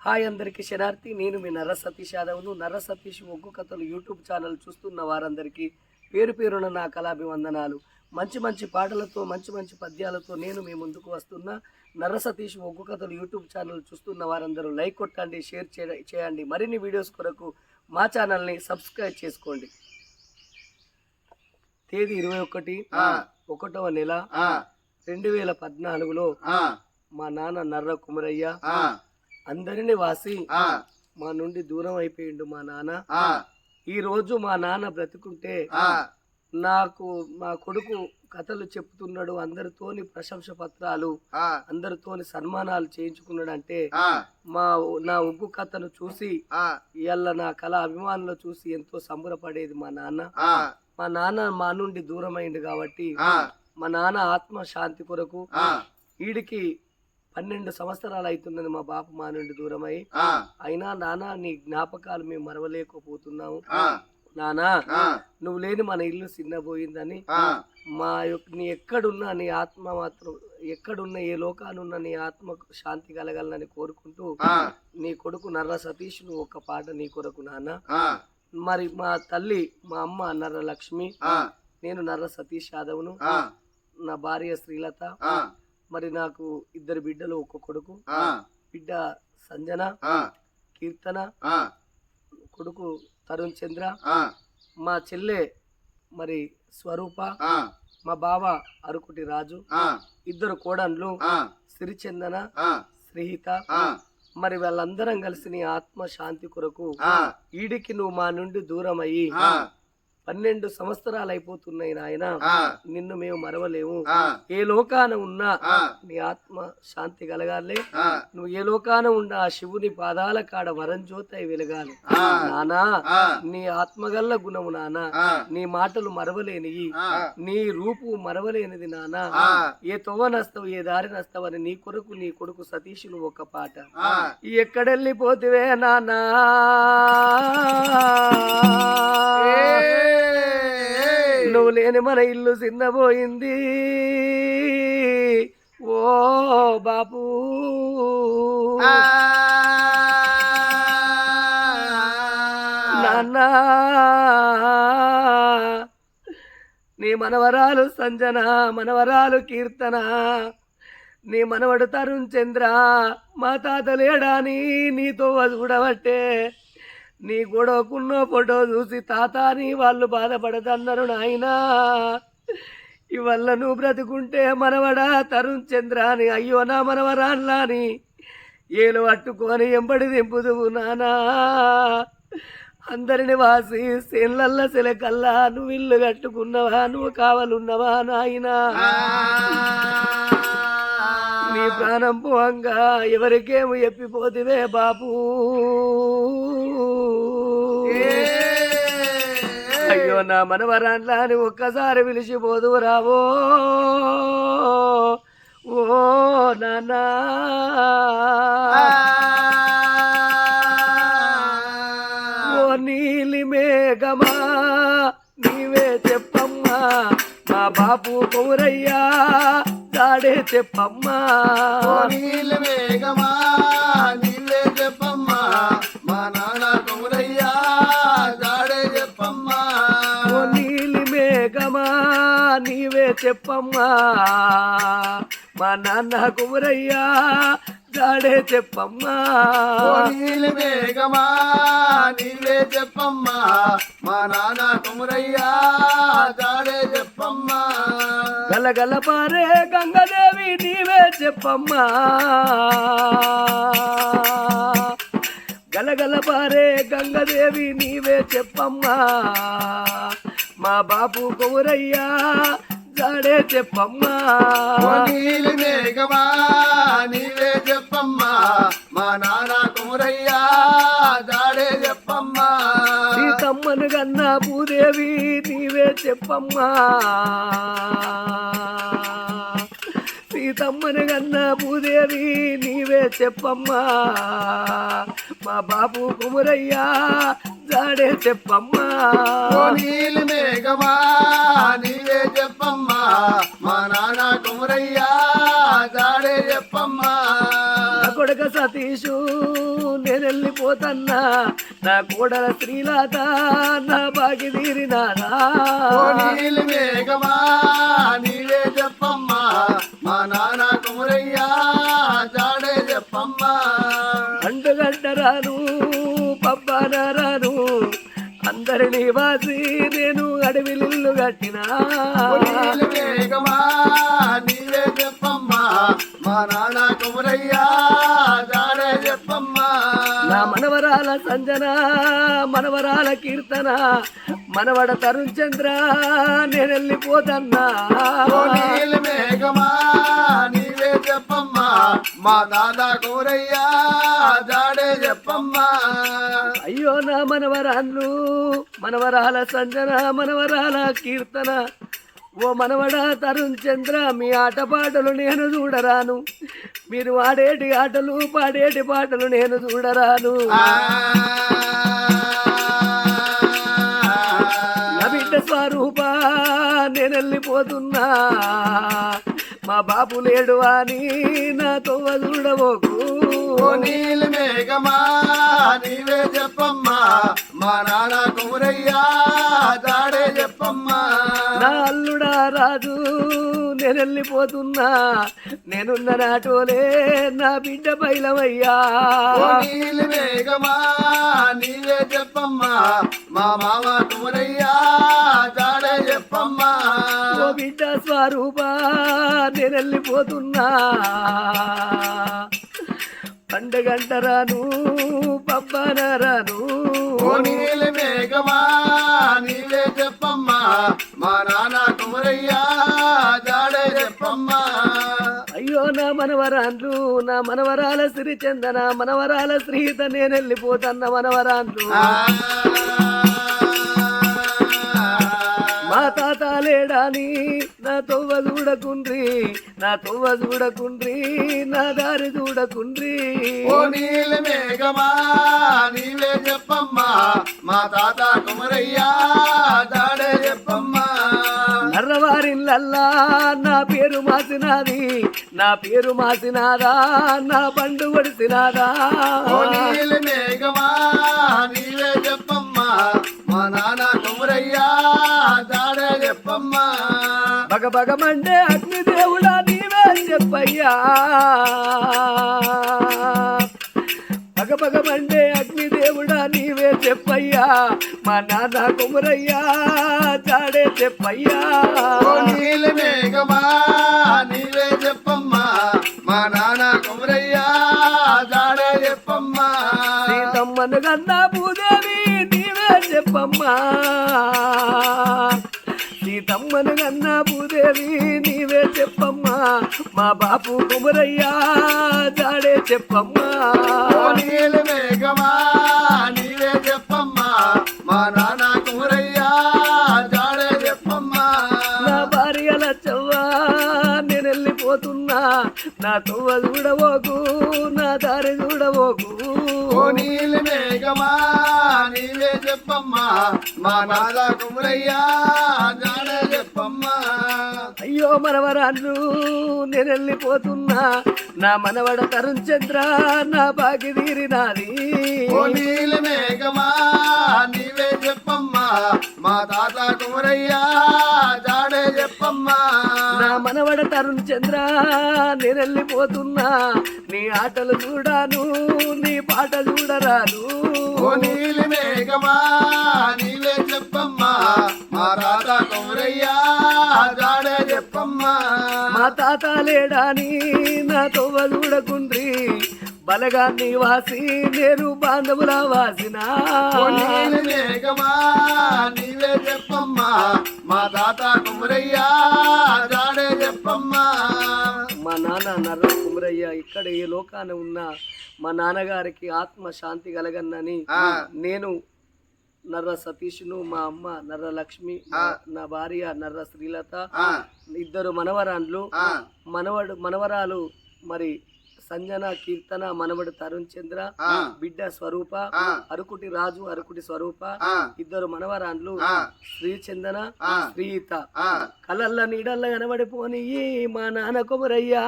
Hi అందరికీ శనార్థి నేను మీ నర్ర సతీష్ యాదవ్ను. నర్ర సతీష్ ఒగ్గు కథలు యూట్యూబ్ ఛానల్ చూస్తున్న వారందరికీ పేరు పేరున నా కళాభివందనాలు. మంచి మంచి పాటలతో మంచి మంచి పద్యాలతో నేను మీ ముందుకు వస్తున్న. నర్ర సతీష్ ఒగ్గు కథలు యూట్యూబ్ ఛానల్ చూస్తున్న వారందరూ లైక్ కొట్టండి షేర్ చేయ- చేయండి. మరిన్ని వీడియోస్ కొరకు మా ఛానల్ని సబ్స్క్రైబ్ చేసుకోండి. తేదీ ఇరవై ఒకటి. ఒకటవ నెల రెండు వేల పద్నాలుగులో మా నాన్న నర్ర కుమరయ్య అందరిని వాసి మా నుండి దూరం అయిపోయిండు మా నాన్న. ఈ రోజు మా నాన్న బ్రతుకుంటే నాకు మా కొడుకు కథలు చెప్తున్నాడు అందరితోని ప్రశంస పత్రాలు అందరితోని సన్మానాలు చేయించుకున్నాడు అంటే మా నా ఉగ్గు కథను చూసి ఇవాళ నా కళ అభిమానులు చూసి ఎంతో సంబరపడేది మా నాన్న. మా నాన్న మా నుండి దూరమైంది కాబట్టి మా నాన్న ఆత్మ శాంతి కొరకు వీడికి పన్నెండు సంవత్సరాలు అవుతున్నది మా బాపు మా నుండి దూరమై. అయినా నాన్న నీ జ్ఞాపకాలు మేము మరవలేకపోతున్నాము. నానా నువ్వు లేని మన ఇల్లు చిన్నపోయిందని ఆ, మా యొక్క నీ ఎక్కడున్నా నీ ఆత్మ మాత్రం ఎక్కడున్న ఏ లోకానున్న నీ ఆత్మకు శాంతి కలగాలని కోరుకుంటూ నీ కొడుకు నర్ర సతీష్ నువ్వు ఒక పాట నీ కొరకు నాన్న. మరి మా తల్లి మా అమ్మ నర్ర లక్ష్మి. నేను నర్ర సతీష్ యాదవ్ను. నా భార్య శ్రీలత. మరి నాకు ఇద్దరు బిడ్డలు ఒక కొడుకు బిడ్డ సంజన కీర్తన కొడుకు తరుణ్ చంద్ర మా చెల్లె మరి స్వరూప మా బావ అరుకుటి రాజు ఆ, ఇద్దరు కోడన్లు సిరిచందన శ్రీహిత మరి వాళ్ళందరం కలిసి నీ ఆత్మ శాంతి కొరకు ఈడికి నువ్వు మా నుండి దూరం అయ్యి పన్నెండు సంవత్సరాలు అయిపోతున్నాయి నాయన నిన్ను మేము మరవలేము. ఏ లోకాన ఉన్నా నీ ఆత్మ శాంతి కలగాలి. నువ్వు ఏ లోకాన ఉన్న ఆ శివుని పాదాల కాడ వరం జ్యోతి వెలగాలి. నానా నీ ఆత్మగల్ల గుణము నానా నీ మాటలు మరవలేనివి నీ రూపు మరవలేనిది నానా ఏ తొవ్వనస్తావు ఏ దారి నస్తావని నీ కొరకు నీ కొడుకు సతీష్ నువ్వు ఒక పాట. ఎక్కడెళ్ళిపోతివే నానా! నువ్వు లేని మన ఇల్లు చిన్నపోయింది ఓ బాపు. నాన్నా. నీ మనవరాలు సంజన మనవరాలు కీర్తన. నీ మనవడు తరుణ్ చంద్ర మా తాత లేడాని నీతో చూడబట్టే నీ గొడవకున్న ఫోటో చూసి తాతాని వాళ్ళు బాధపడదన్నారు నాయనా. ఇవల్ల నువ్వు బ్రతుకుంటే మనవడా తరుణ్ చంద్ర అని అయ్యో నా మనవరాన్లా అని ఏలు పట్టుకొని ఎంబడి దింపుదువు నానా. అందరిని వాసి సేన్లల్ల సెలకల్లా నువ్వు ఇల్లు కట్టుకున్నవా నువ్వు కావాలన్నవా నాయనా. నీ ప్రాణం పోంగా ఎవరికేమో ఎప్పిపోతివే బాపు. అయ్యో నా మనవరాన్లా అని ఒక్కసారి పిలిచిపోదు రావో. ఓ నానా ఓ నీలి మేఘమా నీవే చెప్పమ్మా. మా బాపు కౌరయ్యా దాడే చెప్పమ్మా. వేగమా నీళ్ళే చెప్పమ్మా. మా నాన్న కౌరయ్యా దాడే చెప్పమ్మా. నీళ్ళ వేగమా నీళ్ళే చెప్పమ్మా. మా నాన్న కౌరయ్యా గాడే చెప్పమ్మా. గలగల పారే గంగదేవి నీవే చెప్పమ్మా. గలగల పారే గంగదేవి నీవే చెప్పమ్మా. మా బాపు కౌరయ్యా జాడే చెప్పమ్మా. నీలి మేఘమా నీవే చెప్పమ్మా. మా నాన్న కుమరయ్యా దాడే చెప్పమ్మా. సీతమ్మను గన్నా భూదేవి నీవే చెప్పమ్మా. సీతమ్మను గన్నా భూదేవి నీవే చెప్పమ్మా. మా బాబు కుమరయ్యా జాడే చెప్పమ్మా. నీలి మేఘమా నీవే చెప్పమ్మా మా నాన్న కుమరయ్యా దాడే చెప్పమ్మా. కొడుక సతీషు నేను వెళ్ళిపోతన్నా. నా కోడల శ్రీలాత నా బాగి ఓ నీలి మేఘమా నీవే చెప్పమ్మా మా నాన్న కుమరయ్యా జాడే చెప్పమ్మా. అండుగడ్డరాను పబ్బానారాను అందరినీ వాసి నేను అడవిలిల్లు కట్టినా. ఓ నీలి మేఘమా నీవే చెప్పమ్మా. మా నాన్న కుమరయ్యా జాడే చెప్పమ్మా. నా మనవరాల సంజన మనవరాల కీర్తన మనవడ తరుణ్ చంద్ర నేను వెళ్ళిపోతన్నా మేఘమా మా దాదా కుమరయ్యా జాడే చెప్పమ్మా. అయ్యో నా మనవరాళ్ళు మనవరాల సంజన మనవరాల కీర్తన. ఓ మనవడ తరుణ్ చంద్ర మీ ఆటపాటలు నేను చూడరాను. మీరు ఆడేటి ఆటలు పాడేటి పాటలు నేను చూడరాను. నా బిడ్డ స్వరూప నేను వెళ్ళిపోతున్నా మా బాబు లేడు అని నాతో చూడబోకు. నీళ్ళు మేఘమా నీవే చెప్పమ్మా. మా నాన్న కుమరయ్యా దాడే చెప్పమ్మా. నా అల్లుడా రాజు నేను వెళ్ళిపోతున్నా నేనున్న నాటోలే నా బిడ్డ మేఘమా నీవే చెప్పమ్మా. మా మామ కుమరయ్యా జాడే చెప్పమ్మా. ఓ బిడ్డ స్వరూప నేను వెళ్ళిపోతున్నా పండగంటరాను పబ్బనరాను. ఓ నీలి మేఘమా నీవే చెప్పమ్మా. మా నాన్న కుమరయ్యా జాడే చెప్పమ్మా. అయ్యో నా మనవరాన్లు నా మనవరాల శ్రీ చందన మనవరాల శ్రీత నేను వెళ్ళిపోతున్న మనవరాన్లు మా లేడాని నా తొవ్వ చూడకుండ్రి. నా తొవ్వ చూడకుండ్రి. నా దారి చూడకుండ్రి. ఓ నీలి మేఘమా నీవే చెప్పమ్మా. మా తాత కుమరయ్యా జాడే చెప్పమ్మా. నర్రవారిల్లల్లా నా పేరు మాసినాది. నా పేరు మాసినాదా నా పండు వడిసినాదా ఓ నీలి మేఘమా నీవే చెప్పమ్మా. మా నాన్న కుమరయ్యా బగ బగమండే అగ్నిదేవుడా నీవే చెప్పయ్యా. బగ బగమండే అగ్నిదేవుడా నీవే చెప్పయ్యా. మా నాన్న కుమరయ్యా చాడే చెప్పయ్యా. ఓ నీలి మేఘమా నీవే చెప్పమ్మా. మా నాన్న కుమరయ్యా జాడే చెప్పమ్మా. సీతమ్మను కన్నా భూదేవి నీవే చెప్పమ్మా. సీతమ్మను కన్నా భూదేవి నీవే చెప్పమ్మా. మా బాపు కుమరయ్యా జాడే చెప్పమ్మా. నీళ్ళు మేఘమా నీవే చెప్పమ్మా. మా నాన్న నేను వెళ్ళిపోతున్నా నా తొవ్వ చూడబోకు నా దారి చూడబోకు. ఓ నీలి మేఘమా నీవే చెప్పమ్మా మా నాన్న కుమరయ్యా జాడే చెప్పమ్మా. అయ్యో మనవరాళ్ళు నేను వెళ్ళిపోతున్నా నా మనవడ తరుణ్ చంద్ర నా బాగి తీరినాది. ఓ నీలి మేఘమా నీవే చెప్పమ్మా. మా తాత కుమరయ్యా జాడే చెప్పమ్మా. నా మనవడ తరుణ్ చంద్ర నేను వెళ్ళిపోతున్నా నీ ఆటలు చూడాను నీ పాట చూడరాను ఓ నీలి మేఘమా నీవే చెప్పమ్మా. మా తాత కుమరయ్యా జాడే చెప్పమ్మా. మా తాత లేడాని నా? తొవ్వ చూడకుండ్రి. బలగాన్ని వాసి నేను బాంధవుల వాసిన. నీవే చెప్పమ్మా. మా తాత కుమరయ్యా జాడే చెప్పమ్మా. మా నాన్న నర్ర కుమరయ్య ఇక్కడ ఈ లోకాన ఉన్న. మా నాన్నగారికి ఆత్మ శాంతి కలగన్నని. నేను నర్ర సతీష్ను మా అమ్మ నర్ర లక్ష్మి నా- భార్య నర్ర శ్రీలత ఇద్దరు మనవరాండ్లు. మనవడు మనవరాలు మరి సంజన కీర్తన మనవడు తరుణ్ చంద్ర బిడ్డ స్వరూప అరుకుటి రాజు అరుకుటి స్వరూప ఇద్దరు మనవరాండ్లు శ్రీ చందన. శ్రీత కలల్ల నీడల్ల కనబడిపోని మా నాన్న కుమరయ్యా.